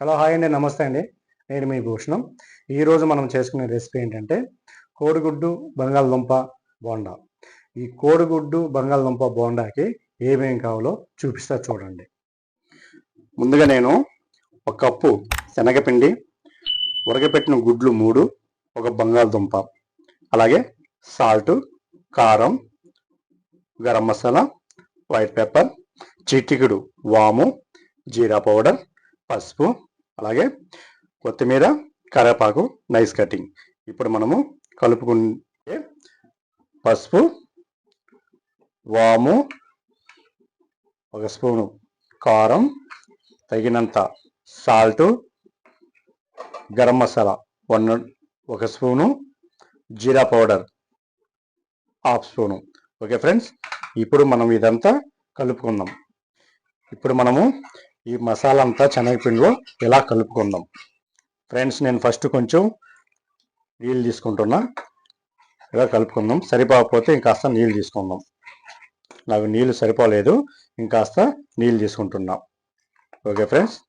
Hello hi అండి. నమస్తే అండి. నేను మీ భూషణం. ఈరోజు మనం చేసుకునే రెసిపీ ఏంటంటే కోడిగుడ్డు బంగాళదుంప బోండా. ఈ కోడిగుడ్డు బంగాళదుంప బోండాకి ఏమేమి కావాలో చూపిస్తా చూడండి. ముందుగా నేను ఒక కప్పు శనగపిండి ఉరగపెట్టిన గుడ్లు మూడు ఒక బంగాళదుంప అలాగే సాల్ట్ కారం గరం మసాలా వైట్ పెప్పర్ చిటికెడు వాము జీరా పౌడర్ పసుపు అలాగే కొత్తిమీర కరేపాకు నైస్ కటింగ్. ఇప్పుడు మనము కలుపుకుంటే పసుపు వాము ఒక స్పూను కారం తగినంత సాల్ట్ గరం మసాలా వన్ ఒక స్పూను జీరా powder half spoon. Okay friends ఇప్పుడు మనం ఇదంతా కలుపుకుందాం. ఇప్పుడు మనము ఈ మసాలా అంతా శనగపిండిలో ఇలా కలుపుకుందాం. ఫ్రెండ్స్ నేను ఫస్ట్ కొంచెం నీళ్ళు తీసుకుంటున్నా. ఇలా కలుపుకుందాం. సరిపోకపోతే ఇంకాస్త నీళ్ళు తీసుకుందాం. నాకు నీళ్ళు సరిపోలేదు. ఇంకాస్త నీళ్ళు తీసుకుంటున్నాం. ఓకే ఫ్రెండ్స్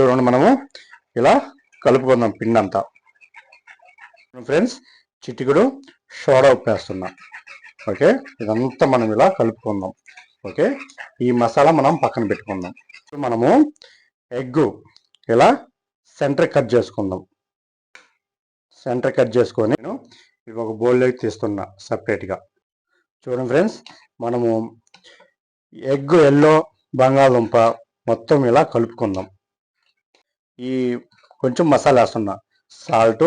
చూడండి మనము ఇలా కలుపుకుందాం పిండి అంతా ఫ్రెండ్స్ చిటికుడు సోడా ఉప్పు ఓకే? ఇదంతా మనం ఇలా కలుపుకుందాం. ఓకే? ఈ మసాలా మనం పక్కన పెట్టుకుందాం. మనము ఎగ్ ఇలా సెంటర్ కట్ చేసుకుందాం. సెంటర్ కట్ చేసుకొని నేను ఇవి ఒక బౌల్లోకి తీస్తున్నా సపరేట్గా. చూడండి ఫ్రెండ్స్ మనము ఎగ్ ఎల్లో బంగాళదుంప మొత్తం ఇలా కలుపుకుందాం. ఈ కొంచెం మసాలా వేస్తున్నా. సాల్ట్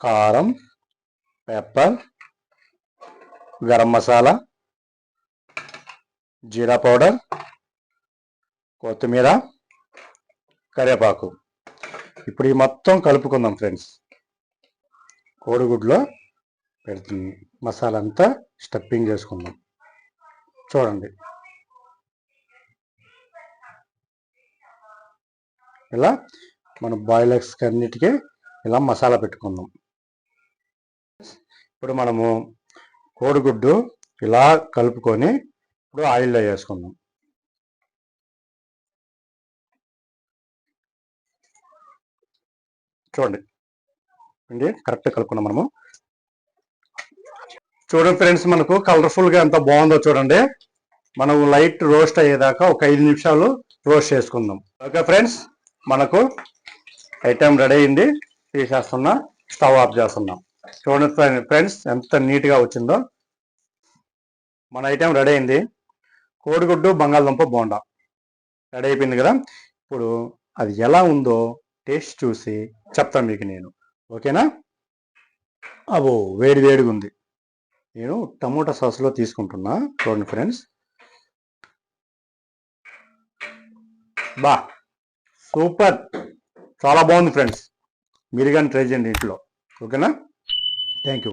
కారం పెప్పర్ గరం మసాలా జీరా పౌడర్ కొత్తిమీర కరివేపాకు. ఇప్పుడు ఈ మొత్తం కలుపుకుందాం ఫ్రెండ్స్. కోడిగుడ్లో పెడుతుంది మసాలా అంతా స్టఫింగ్ చేసుకుందాం. చూడండి. ఇలా మన బాయిల్ ఎగ్స్కి అన్నిటికీ ఇలా మసాలా పెట్టుకుందాం. ఇప్పుడు మనము కోడిగుడ్డు ఇలా కలుపుకొని ఇప్పుడు ఆయిల్లో వేసుకుందాం. చూడండి. అండి కరెక్ట్ కలుపుకున్నాం మనము. చూడండి ఫ్రెండ్స్ మనకు కలర్ఫుల్గా ఎంత బాగుందో చూడండి. మనం లైట్ రోస్ట్ అయ్యేదాకా ఒక ఐదు నిమిషాలు రోస్ట్ చేసుకుందాం. ఓకే ఫ్రెండ్స్ మనకు ఐటెం రెడీ అయింది. తీసేస్తున్నా స్టవ్ ఆఫ్ చేస్తున్నాం. చూడండి ఫ్రెండ్స్ ఎంత నీట్గా వచ్చిందో. మన ఐటెం రెడీ అయింది. కోడిగుడ్డు బంగాళదుంప బోండా. రెడీ అయిపోయింది కదా? ఇప్పుడు అది ఎలా ఉందో టేస్ట్ చూసి చెప్తాను మీకు నేను. ఓకేనా? అబో వేడి వేడిగా ఉంది. నేను టమోటా సాస్లో తీసుకుంటున్నా. చూడండి ఫ్రెండ్స్. బా సూపర్. చాలా బాగుంది ఫ్రెండ్స్. మీరు కానీ ట్రై చేయండి ఇంట్లో. ఓకేనా? Thank you